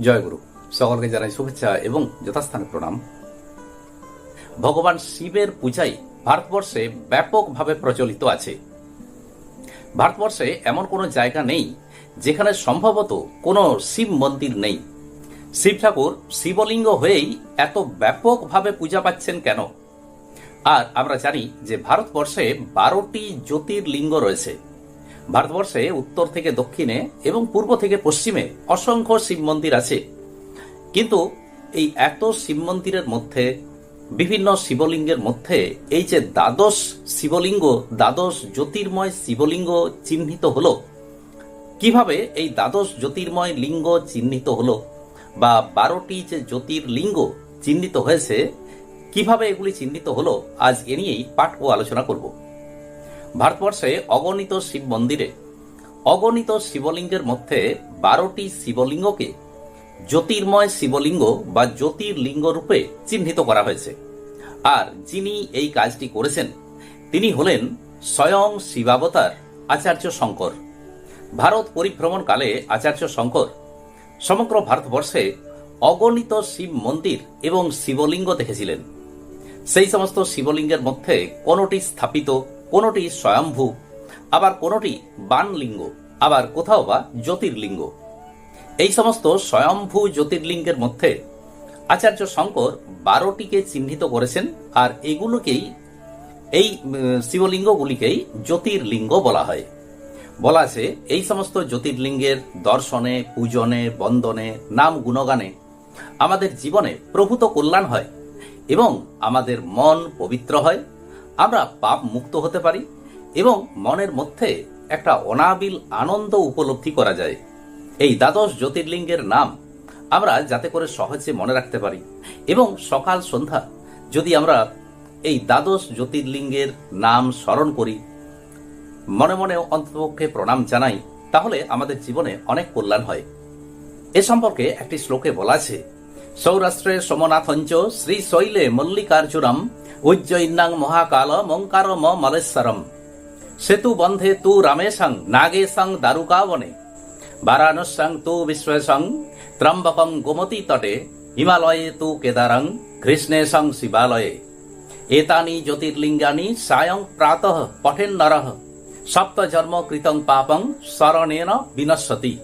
জয়গুরু। সকলকে জানাই শুভেচ্ছা এবং যথাস্থানে প্রণাম। ভগবান শিবের পূজাই ভারতবর্ষে ব্যাপকভাবে প্রচলিত আছে। ভারতবর্ষে এমন কোনো জায়গা নেই যেখানে সম্ভবত কোনো শিব মন্দির নেই। শিব ঠাকুর শিবলিঙ্গ হয়েই এত ব্যাপকভাবে পূজা পাচ্ছেন কেন? আর আমরা জানি যে ভারতবর্ষে বারোটি জ্যোতির্লিঙ্গ রয়েছে। ভারতবর্ষে উত্তর থেকে দক্ষিণে এবং পূর্ব থেকে পশ্চিমে অসংখ্য শিব মন্দির আছে। কিন্তু এই এত শিব মন্দিরের মধ্যে, বিভিন্ন শিবলিঙ্গের মধ্যে, এই যে দ্বাদশ শিবলিঙ্গ, দ্বাদশ জ্যোতির্ময় শিবলিঙ্গ চিহ্নিত হলো, কীভাবে এই দ্বাদশ জ্যোতির্ময় লিঙ্গ চিহ্নিত হলো বা বারোটি যে জ্যোতির্লিঙ্গ চিহ্নিত হয়েছে, কীভাবে এগুলি চিহ্নিত হলো, আজ এ নিয়েই পাঠ ও আলোচনা করব। ভারতবর্ষে অগণিত শিব মন্দিরে অগণিত শিবলিঙ্গের মধ্যে বারোটি শিবলিঙ্গকে জ্যোতির্ময় শিবলিঙ্গ বা জ্যোতির্লিঙ্গ রূপে চিহ্নিত করা হয়েছে। আর যিনি এই কাজটি করেছেন, তিনি হলেন স্বয়ং শিবাবতার আচার্য শঙ্কর। ভারত পরিভ্রমণকালে আচার্য শঙ্কর সমগ্র ভারতবর্ষে অগণিত শিব মন্দির এবং শিবলিঙ্গ দেখেছিলেন। সেই সমস্ত শিবলিঙ্গের মধ্যে কোনটি স্থাপিত কোনটি স্বয়ম্ভু, আবার কোনটি বানলিঙ্গ, আবার কোথাও বা জ্যোতির্লিঙ্গ। এই সমস্ত স্বয়ম্ভু জ্যোতির্লিঙ্গের মধ্যে আচার্য শঙ্কর বারোটিকে চিহ্নিত করেছেন, আর এগুলোকেই, এই শিবলিঙ্গগুলিকেই জ্যোতির্লিঙ্গ বলা হয়। বলা আছে, এই সমস্ত জ্যোতির্লিঙ্গের দর্শনে, পূজনে, বন্দনে, নাম গুণগানে আমাদের জীবনে প্রভূত কল্যাণ হয় এবং আমাদের মন পবিত্র হয়। আমরা পাপ মুক্ত হতে পারি এবং মনের মধ্যে একটা অনাবিল আনন্দ উপলব্ধি করা যায়। এই দ্বাদশ জ্যোতির্লিঙ্গের নাম আমরা যাতে করে সহজে মনে রাখতে পারি এবং সকাল সন্ধ্যা যদি আমরা এই দ্বাদশ জ্যোতির্লিঙ্গের নাম স্মরণ করি, মনে মনে অন্তপক্ষে প্রণাম জানাই, তাহলে আমাদের জীবনে অনেক কল্যাণ হয়। এ সম্পর্কে একটি শ্লোকে বলা আছে সৌরাষ্ট্রের সোমনাথঞ্চ শ্রী শৈলে মল্লিকার্জুনম উজ্জয়িন্নাং মহাকাল মঙ্কার মলেশ্বরম সেতু বন্ধে তু রামেশং নাগেশং দারুকাবনে বারাণস্যং তু বিশ্বেশং ত্রম্বকং গোমতী তটে হিমালয়ে তু কেদারং কৃষ্ণেশং শিবালয়ে এতানি জ্যোতির্লিঙ্গানি সায়ং প্রাতঃ পঠেন নরঃ সপ্ত জন্ম কৃতং পাপং শরণেন বিনশ্বতি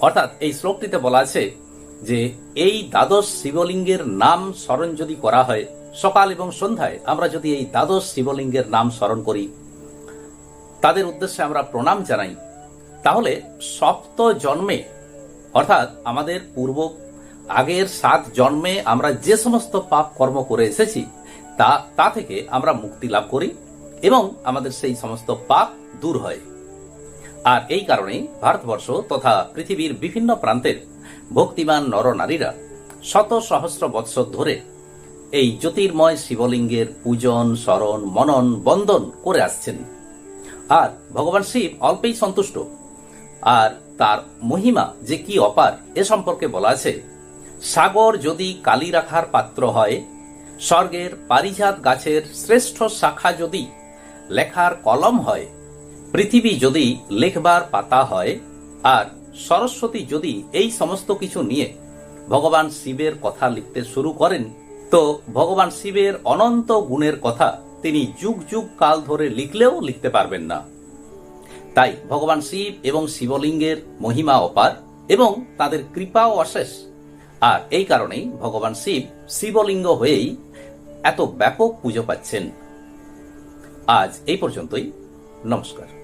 অর্থাৎ এই শ্লোকটিতে বলা আছে যে এই দ্বাদশ শিবলিঙ্গের নাম স্মরণ যদি করা হয় সকাল এবং সন্ধ্যায় আমরা যদি এই দ্বাদশ শিবলিঙ্গের নাম স্মরণ করি, তাদের উদ্দেশ্যে আমরা প্রণাম জানাই। তাহলে সপ্ত জন্মে, অর্থাৎ আমাদের পূর্ব আগের সাত জন্মে আমরা যে সমস্ত পাপ কর্ম করে এসেছি, তা তা থেকে আমরা মুক্তি লাভ করি এবং আমাদের সেই সমস্ত পাপ দূর হয়। আর এই কারণেই ভারতবর্ষ তথা পৃথিবীর বিভিন্ন প্রান্তের ভক্তিমান নরনারীরা শত সহস্র বৎসর ধরে এই জ্যোতির্ময় শিবলিঙ্গের পূজন, স্মরণ, মনন, বন্দন করে আসছেন। আর ভগবান শিব অল্পেই সন্তুষ্ট। আর তার মহিমা যে কি অপার এ সম্পর্কে বলা আছে। সাগর যদি কালি রাখার পাত্র হয়, স্বর্গের পারিজাত গাছের শ্রেষ্ঠ শাখা যদি লেখার কলম হয়, পৃথিবী যদি লেখবার পাতা হয়, আর সরস্বতী যদি এই সমস্ত কিছু নিয়ে ভগবান শিবের কথা লিখতে শুরু করেন তো ভগবান শিবের অনন্ত গুণের কথা তিনি যুগ যুগ কাল ধরে লিখলেও লিখতে পারবেন না। তাই ভগবান শিব এবং শিবলিঙ্গের মহিমা অপার এবং তাদের কৃপাও অশেষ। আর এই কারণেই ভগবান শিব শিবলিঙ্গ হয়েই এত ব্যাপক পুজো পাচ্ছেন। আজ এই পর্যন্তই। নমস্কার।